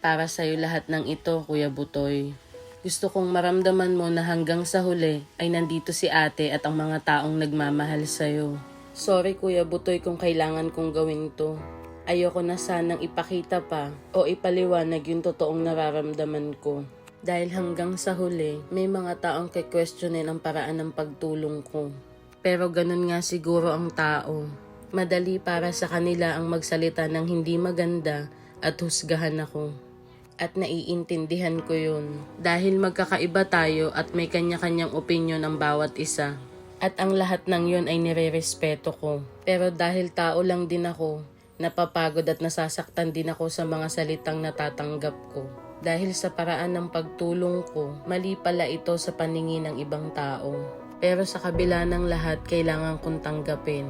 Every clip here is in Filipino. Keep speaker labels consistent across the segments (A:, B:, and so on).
A: Para sa'yo lahat ng ito, Kuya Butoy. Gusto kong maramdaman mo na hanggang sa huli ay nandito si ate at ang mga taong nagmamahal sa'yo. Sorry Kuya Butoy kung kailangan kong gawin to. Ayoko na sanang ipakita pa o ipaliwanag yung totoong nararamdaman ko. Dahil hanggang sa huli, may mga taong ke-questionin ang paraan ng pagtulong ko. Pero ganun nga siguro ang tao. Madali para sa kanila ang magsalita ng hindi maganda at husgahan ako. At naiintindihan ko yun. Dahil magkakaiba tayo at may kanya-kanyang opinion ang bawat isa. At ang lahat ng yun ay nire-respeto ko. Pero dahil tao lang din ako, napapagod at nasasaktan din ako sa mga salitang natatanggap ko. Dahil sa paraan ng pagtulong ko, mali pala ito sa paningin ng ibang tao. Pero sa kabila ng lahat, kailangan kong tanggapin.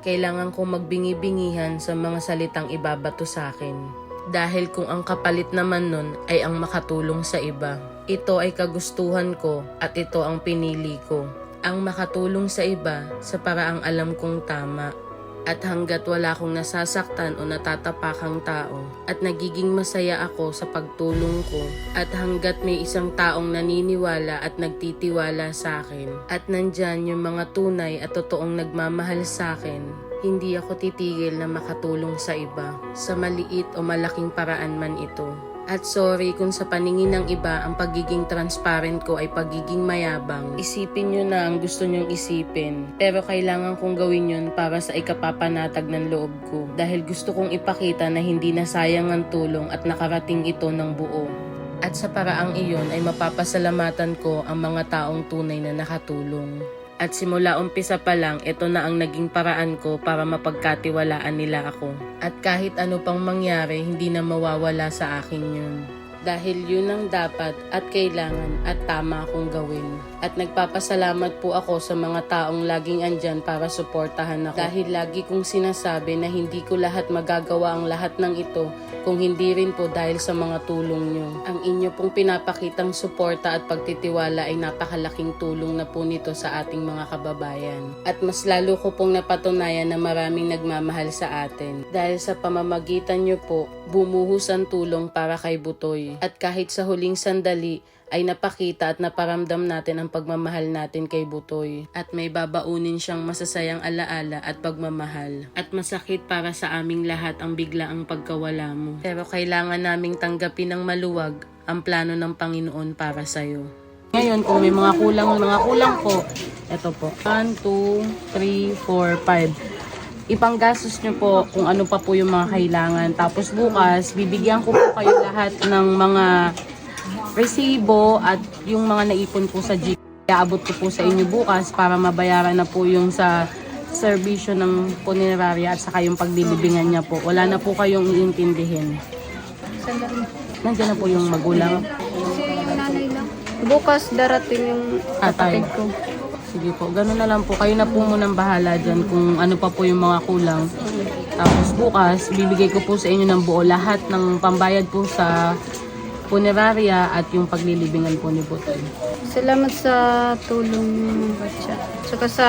A: Kailangan kong magbingi-bingihan sa mga salitang ibabato sa akin. Dahil kung ang kapalit naman nun ay ang makatulong sa iba. Ito ay kagustuhan ko at ito ang pinili ko. Ang makatulong sa iba sa paraang alam kong tama. At hanggat wala akong nasasaktan o natatapakang tao at nagiging masaya ako sa pagtulong ko at hanggat may isang taong naniniwala at nagtitiwala sa akin at nandyan yung mga tunay at totoong nagmamahal sa akin, hindi ako titigil na makatulong sa iba sa maliit o malaking paraan man ito. At sorry kung sa paningin ng iba ang pagiging transparent ko ay pagiging mayabang. Isipin nyo na ang gusto nyong isipin. Pero kailangan kong gawin yun para sa ikapapanatag ng loob ko. Dahil gusto kong ipakita na hindi nasayang ang tulong at nakarating ito ng buo. At sa paraang iyon ay mapapasalamatan ko ang mga taong tunay na nakatulong. At simula umpisa pa lang, ito na ang naging paraan ko para mapagkatiwalaan nila ako. At kahit ano pang mangyari, hindi na mawawala sa akin yun. Dahil yun ang dapat at kailangan at tama akong gawin. At nagpapasalamat po ako sa mga taong laging andyan para suportahan ako. Dahil lagi kong sinasabi na hindi ko lahat magagawa ang lahat ng ito kung hindi rin po dahil sa mga tulong nyo. Ang inyo pong pinapakitang suporta at pagtitiwala ay napakalaking tulong na po nito sa ating mga kababayan. At mas lalo ko pong napatunayan na maraming nagmamahal sa atin. Dahil sa pamamagitan nyo po, bumuhos ang tulong para kay Butoy. At kahit sa huling sandali, ay napakita at naparamdam natin ang pagmamahal natin kay Butoy. At may babaunin siyang masasayang alaala at pagmamahal. At masakit para sa aming lahat ang bigla ang pagkawala mo. Pero kailangan naming tanggapin ng maluwag ang plano ng Panginoon para sa'yo. Ngayon, kung may mga kulang, mga kulang po, ito po. 1, 2, 3, 4, 5 ipanggastos nyo po kung ano pa po yung mga kailangan. Tapos bukas, bibigyan ko po kayo lahat ng mga resibo at yung mga naipon po sa G. Iaabot ko po sa inyo bukas para mabayaran na po yung sa serbisyo ng punerarya at saka yung paglilibingan niya po. Wala na po kayong iintindihin. Nandiyan na po yung magulang.
B: Bukas darating yung kapatid ko.
A: Sige po, ganun na lang po. Kayo na po munang bahala dyan kung ano pa po yung mga kulang. Tapos bukas, bibigay ko po sa inyo ng buo lahat ng pambayad po sa punerarya at yung paglilibingan po ni Butoy.
B: Salamat sa tulong ng batya. Tsaka sa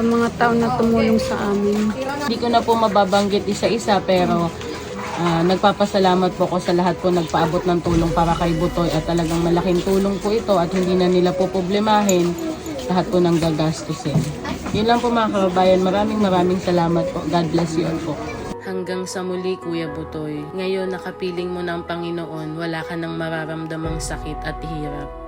B: mga tao na tumulong sa amin.
A: Hindi ko na po mababanggit isa-isa pero ah, nagpapasalamat po ko sa lahat po nagpaabot ng tulong para kay Butoy at talagang malaking tulong po ito at hindi na nila po problemahin lahat po ng gagastusin. Yun lang po mga kababayan. Maraming maraming salamat po. God bless you all po. Hanggang sa muli, Kuya Butoy. Ngayon, nakapiling mo ng Panginoon, wala ka nang mararamdamang sakit at hirap.